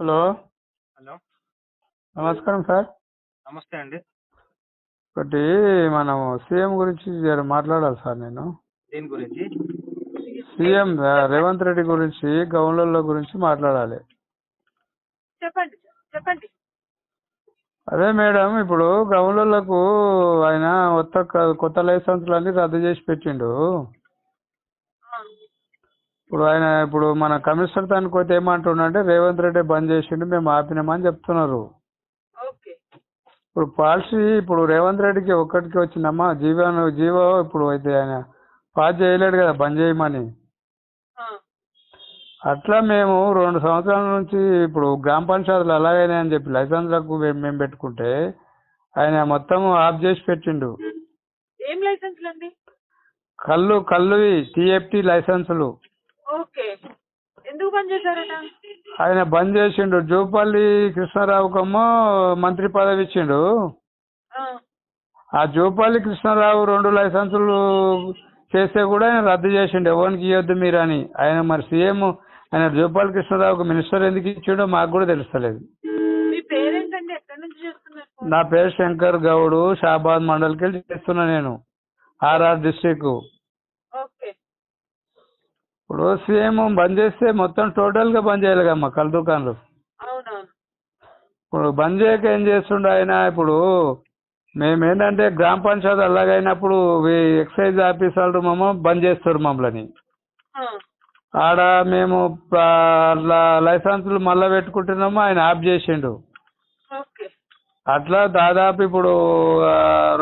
Hello hello నమస్కారం sir. నమస్తే అండి. ఒకటి మనం సీఎం గురించి జర మాట్లాడాలి సార్ నేను. దేని గురించి? సీఎం రేవంత్ రెడ్డి గురించి గవర్నర్ల గురించి మాట్లాడాలి. చెప్పండి చెప్పండి. అదే మేడం ఇప్పుడు గవర్నర్లకు ఆయన కొత్త కొత్త లైసెన్సులన్నీ రద్దు చేసి పెట్టిండు. ఇప్పుడు ఆయన ఇప్పుడు మన కమిషనర్ దానికి పోతే ఏమంటుండంటే రేవంత్ రెడ్డి బంద్ చేసిండు మేము ఆపినామని చెప్తున్నారు. ఇప్పుడు పాలసీ ఇప్పుడు రేవంత్ రెడ్డికి ఒక్కటికి వచ్చిందమ్మా. జీవో జీవో ఇప్పుడు అయితే ఆయన పాస్ చేయలేడు కదా బంద్ చేయమని. అట్లా మేము రెండు సంవత్సరాల నుంచి ఇప్పుడు గ్రామ పంచాయతీలు అలాగైనా అని చెప్పి లైసెన్స్లకు మేము మేము పెట్టుకుంటే ఆయన మొత్తం ఆఫ్ చేసి పెట్టిండు. ఏం లైసెన్స్లు అండి కళ్ళు కళ్ళువి టీఎఫ్టీ లైసెన్సులు. ఓకే. ఎందుకు బంద్ చేశారట? ఆయన బంద్ చేసిండు. జూపల్లి కృష్ణారావుకేమో మంత్రి పదవి ఇచ్చిండు. ఆ, జూపల్లి కృష్ణారావు రెండు లైసెన్సులు చేస్తే కూడా ఆయన రద్దు చేసిండు. ఎవరికి ఇవ్వద్దు మీరు అని. ఆయన మరి సీఎం ఆయన జూపల్లి కృష్ణారావుకు మినిస్టర్ ఎందుకు ఇచ్చిండో మాకు కూడా తెలుస్తలేదు? నా పేరు శంకర్ గౌడు. షాబాద్ మండల్కి వెళ్ళి చేస్తున్నా నేను. ఆర్ఆర్ డిస్టిక్ ఇప్పుడు సీఎం బంద్ చేస్తే మొత్తం టోటల్గా బంద్ చేయాలి కమ్మా కళ్ళ దుకాణాలు. అవునవును. ఇప్పుడు బంద్ చేయక ఏం చేస్తుండే ఆయన ఇప్పుడు మేము ఏంటంటే గ్రామ పంచాయతీ అలాగైనప్పుడు ఎక్సైజ్ ఆఫీసర్లు మేము బంద్ చేస్తారు మమ్మల్ని. ఆడ మేము అట్లా లైసెన్సులు మళ్ళీ పెట్టుకుంటున్నాము ఆయన ఆఫ్ చేసిండు. అట్లా దాదాపు ఇప్పుడు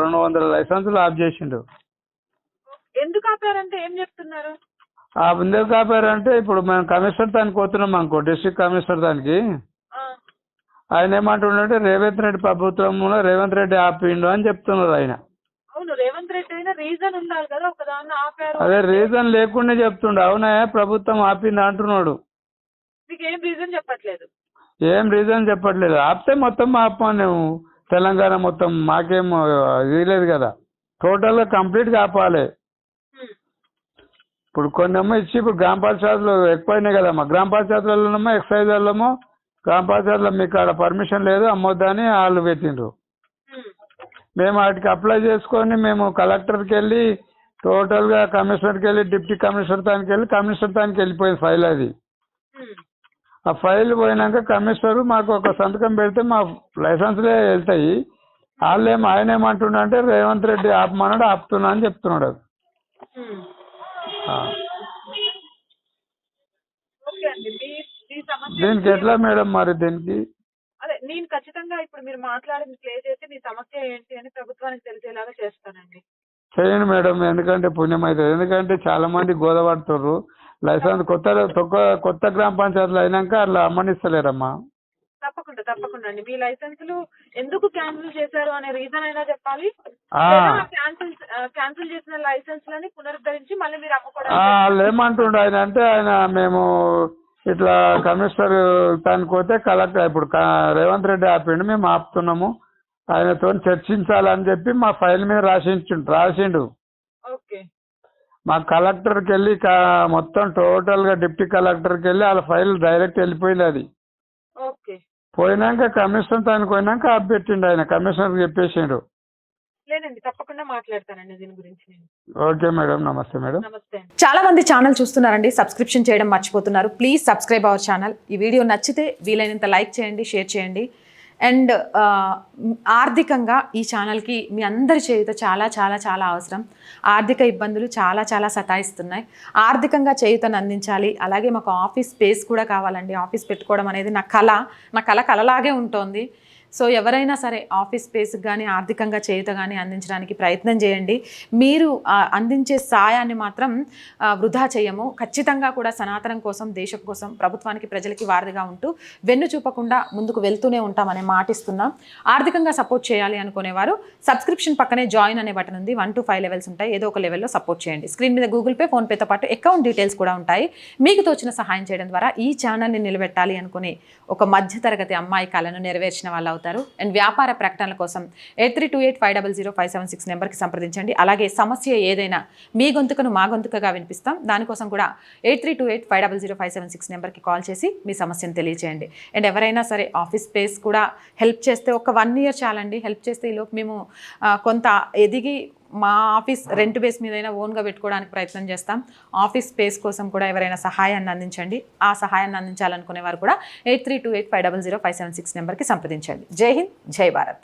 రెండు వందల లైసెన్సులు ఆఫ్ చేసిండు. ఎందుకు ఆపారంటే ఏం చెప్తున్నారు? ఎందుకు ఆపారంటే ఇప్పుడు మేము కమిషనర్ దానికి పోతున్నాం అనుకో డిస్ట్రిక్ట్ కమిషనర్ దానికి. ఆయన ఏమంటుండంటే రేవంత్ రెడ్డి ప్రభుత్వంలో రేవంత్ రెడ్డి ఆపిండు అని చెప్తున్నారు ఆయన. అదే రీజన్ లేకుండా చెప్తుండు. అవునా ప్రభుత్వం ఆపింది అంటున్నాడు. ఏం రీజన్ చెప్పట్లేదు? ఏం రీజన్ చెప్పట్లేదు. ఆపితే మొత్తం ఆపాను మేము. తెలంగాణ మొత్తం మాకేం ఇది లేదు కదా. టోటల్గా కంప్లీట్గా ఆపాలి. ఇప్పుడు కొన్ని ఏమో ఇచ్చి ఇప్పుడు గ్రామ పంచాయతీలు ఎక్కువైనాయి కదమ్మా. గ్రామ పంచాయతీలలోనేమో ఎక్సైజ్ వెళ్ళము. గ్రామ పంచాయతీలో మీకు ఆడ పర్మిషన్ లేదు అమ్మొద్దని వాళ్ళు పెట్టిండ్రు. మేము వాటికి అప్లై చేసుకొని మేము కలెక్టర్కి వెళ్ళి టోటల్గా కమిషనర్కి వెళ్ళి డిప్యూటీ కమిషనర్ దానికి వెళ్ళి కమిషనర్ దానికి వెళ్ళిపోయింది ఫైల్ అది. ఆ ఫైల్ పోయినాక కమిషనర్ మాకు ఒక సంతకం పెడితే మా లైసెన్స్లే వెళ్తాయి. వాళ్ళేం ఆయన ఏమంటున్నా అంటే రేవంత్ రెడ్డి ఆపమన్నాడు ఆపుతున్నా అని చెప్తున్నాడు ఓకే అండి. మీ మీ సమస్య దీనికి ఎట్లా మేడం మరి దీనికి? అదే నేను ఖచ్చితంగా ఇప్పుడు మీరు మాట్లాడింది ప్లే చేసి మీ సమస్య ఏంటి అని ప్రభుత్వానికి తెలిసేలాగా చేస్తానండి. చేయండి మేడం ఎందుకంటే పుణ్యం అవుతుంది ఎందుకంటే చాలా మంది గోదపడుతుర్రు లైసెన్స్ కొత్త కొత్త కొత్త గ్రామ పంచాయతీలు అయినాక అట్లా అమ్మనిస్తలేరమ్మా. తప్పకుండా తప్పకుండా అండి. మీ లైసెన్సులు ఎందుకు క్యాన్సిల్ చేశారు అనే రీజన్ అయినా చెప్పాలి. క్యాన్సిల్ క్యాన్సిల్ చేసిన లైసెన్స్లని పునరుద్ధరించి మళ్ళీ మీరు వాళ్ళు ఏమంటుండు ఆయన అంటే ఆయన మేము ఇట్లా కమిషనర్ దానికి పోతే కలెక్టర్ ఇప్పుడు రేవంత్ రెడ్డి ఆపిండు మేము ఆపుతున్నాము. ఆయనతో చర్చించాలని చెప్పి మా ఫైల్ మీద రాసిండు. ఓకే. మా కలెక్టర్కి వెళ్ళి మొత్తం టోటల్గా డిప్యూటీ కలెక్టర్కి వెళ్ళి వాళ్ళ ఫైల్ డైరెక్ట్ వెళ్ళిపోయింది అది. ఓకే. పోయినాక కమిషనర్ దానికి పోయినాక ఆపెట్టిండు ఆయన కమిషనర్కి చెప్పేసిండు. లేదండి తప్పకుండా మాట్లాడతానండి దీని గురించి నేను. ఓకే మేడం నమస్తే మేడం. నమస్తే చాలా మంది ఛానల్ చూస్తున్నారండి సబ్స్క్రిప్షన్ చేయడం మర్చిపోతున్నారు. Please subscribe our channel. ఈ వీడియో నచ్చితే వీలైనంత లైక్ చేయండి షేర్ చేయండి. అండ్ ఆర్థికంగా ఈ ఛానల్కి మీ అందరి చేయుత చాలా చాలా చాలా అవసరం. ఆర్థిక ఇబ్బందులు చాలా చాలా సతాయిస్తున్నాయి. ఆర్థికంగా చేయుతను అందించాలి. అలాగే మాకు ఆఫీస్ స్పేస్ కూడా కావాలండి. ఆఫీస్ పెట్టుకోవడం అనేది నా కళ. నా కళ కళలాగే ఉంటుంది. సో ఎవరైనా సరే ఆఫీస్ స్పేస్కి కానీ ఆర్థికంగా చేయుత కానీ అందించడానికి ప్రయత్నం చేయండి. మీరు అందించే సాయాన్ని మాత్రం వృధా చేయము. ఖచ్చితంగా కూడా సనాతనం కోసం దేశం కోసం ప్రభుత్వానికి ప్రజలకి వారధిగా ఉంటూ వెన్ను చూపకుండా ముందుకు వెళ్తూనే ఉంటామనే మాటిస్తున్నాం ఆర్థికంగా సపోర్ట్ చేయాలి అనుకునేవారు సబ్స్క్రిప్షన్ పక్కనే జాయిన్ అనే బటన్ ఉంది. వన్ టు ఫైవ్ లెవెల్స్ ఉంటాయి. ఏదో ఒక లెవెల్లో సపోర్ట్ చేయండి. స్క్రీన్ మీద గూగుల్ పే ఫోన్పేతో పాటు అకౌంట్ డీటెయిల్స్ కూడా ఉంటాయి. మీకు తోచిన సహాయం చేయడం ద్వారా ఈ ఛానల్ని నిలబెట్టాలి అనుకునే ఒక మధ్యతరగతి అమ్మాయి కళను నెరవేర్చిన వాళ్ళు అవుతారు అవుతారు అండ్ వ్యాపార ప్రకటనల కోసం eight three two eight five double zero five seven six నెంబర్కి సంప్రదించండి. అలాగే సమస్య ఏదైనా మీ గొంతుకను మా గొంతుకగా వినిపిస్తాం. దానికోసం కూడా eight three two eight five double zero five seven six నెంబర్కి కాల్ చేసి మీ సమస్యను తెలియజేయండి అండ్ ఎవరైనా సరే ఆఫీస్ స్పేస్ కూడా హెల్ప్ చేస్తే ఒక వన్ ఇయర్ చాలండి. హెల్ప్ చేస్తే ఈలోపు మేము కొంత ఎదిగి మా ఆఫీస్ రెంట్ బేస్ మీదైనా ఓన్గా పెట్టుకోవడానికి ప్రయత్నం చేస్తాం. ఆఫీస్ స్పేస్ కోసం కూడా ఎవరైనా సహాయాన్ని అందించండి. ఆ సహాయాన్ని అందించాలనుకునే వారు కూడా eight three two eight five double zero five seven six నెంబర్కి సంప్రదించండి. జై హింద్ జై భారత్.